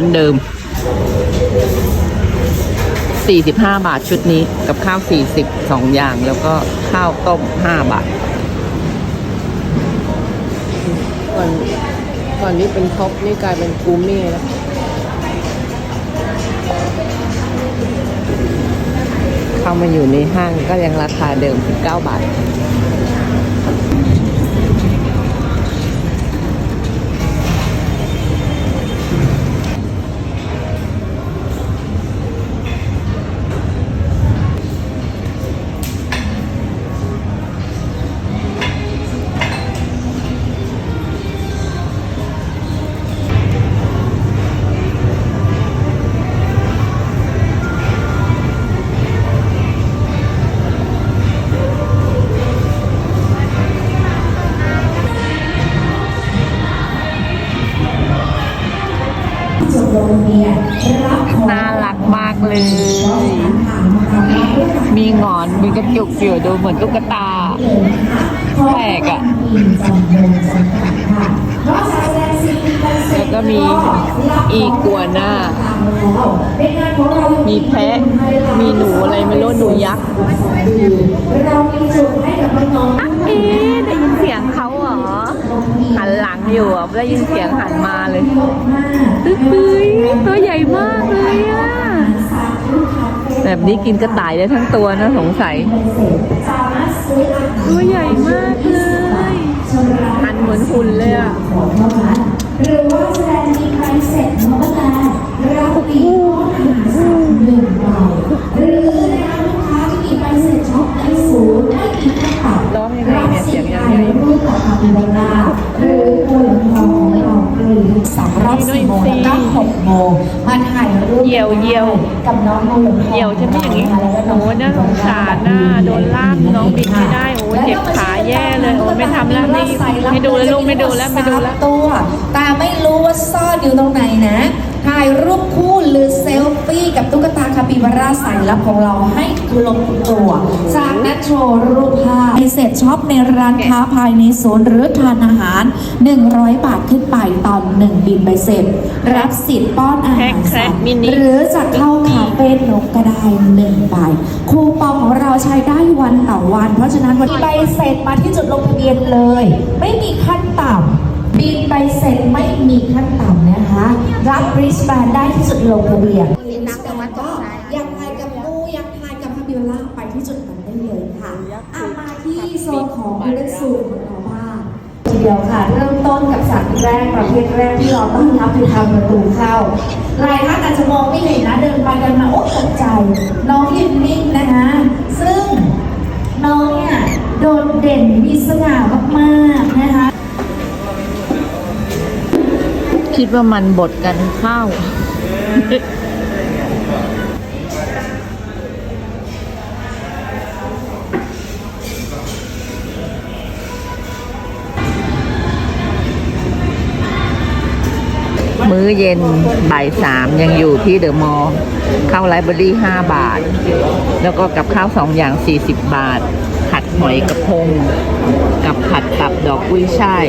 านเดิม 45 บาทชุดนี้กับข้าว 40 2 อย่าง แล้วก็ข้าวต้ม 5 บาทก่อนก่อนนี้เป็นท็อปนี่กลายเป็นกูเม่แล้วเข้ามาอยู่ในห้างก็ยังราคาเดิม 19 บาท เลย มีงอน มีกระจุกอยู่ดูเหมือนตุ๊กตา แปลกอะ่ะ แล้วก็มีอีกัวน่าเป็นงามีแพะ มีหนูอะไรไม่รู้หนูยักษ์เรามีจุดให้กับน้องๆเอ๊ได้ยินเสียงเขาเหรอ หันหลังอยู่อะได้ยินเสียงหันมาเลยตึ๊กตึ๊ยตัวใหญ่มากเลยอะ แบบนี้กินกระต่ายได้ทั้งตัวนะสงสัยตัวใหญ่มากเลยหันเหมือนหุ่นเลยอะหรือว่าแสดงมีใบเสร็จเมื่อแต่รับปีกอาหาสัตว์หนึ่งใบหรือนะคะลูกค้าที่มีใบเสร็จช็อปในศูนย์ไม่มีค่าปรับร้องยังไงเนี่ยเสียงยังไงรูปกับคาปิบาหรือตัวทองหรือสำหรับสี่โมงแล้วก็หก โมงมาถ่ายรูปเหยี่ยวเหยี่ยวกับน้องเหลืองทองเหี่ยวใช่ไหมอย่างนี้โอ้น่าสงสารน่าโดนล่ามน้องบินไม่ได้โอ้เจ็บขาแย่เลยโอ้ไม่ทำแล้วนี่ไม่ดูแล้วลูกไม่ดูแล้วไม่ดูแล้วตัวแต่ไม่รู้ว่าซ่อนอยู่ตรงไหนนะ ถ่ายรูปคู่หรือเซลฟี่กับตุ๊กตาคาปิบาร่าสายลับของเราให้ครบตัวจากนั้นโชว์รูปภาพไปเสร็จช็อปในร้านค้าภายในศูนย์หรือทานอาหาร 100 บาทขึ้นไปตอนหนึ่งบินใบเสร็จ รับสิทธิ์ป้อนอาหารสัตว์แคระมินิหรือจะเข้าคาเฟ่นกก็ได้หนึ่งใบคูปองของเราใช้ได้วันต่อวัน เพราะฉะนั้นวันนี้ใบเสร็จมาที่จุดลงทะเบียนเลย ไม่มีขั้นต่ำ บินใบเสร็จไม่มีขั้นต่ำนะคะ รับริสแบนได้ที่จุดลงทะเบียนก็อยากถ่ายกับงูอยากถ่ายกับคาบิโอล่าไปที่จุดนั้นได้เลยค่ะเอามาที่โซนของยูเลซูนของเราบ้างทีเดียวค่ะเริ่มต้นกับสัตว์แรกประเภทแรกที่เราต้องรับคือทางประตูเข้าหลายท่านอาจจะมองไม่เห็นนะเดินไปเดินมาโอ้ตกใจ น้องยืนนิ่งนะคะ ซึ่งน้องเนี่ยโดดเด่นมีสง่ามาก คิดว่ามันบดกันข้าวมื้อเย็นบ่ายสามยังอยู่ที่เดอะมอลล์ข้าวไรเบอรี่ห้าบาท แล้วก็กับข้าวสองอย่างสี่สิบบาท ผัดหอยกระพง กับผัดตับดอกกุ้ยช่าย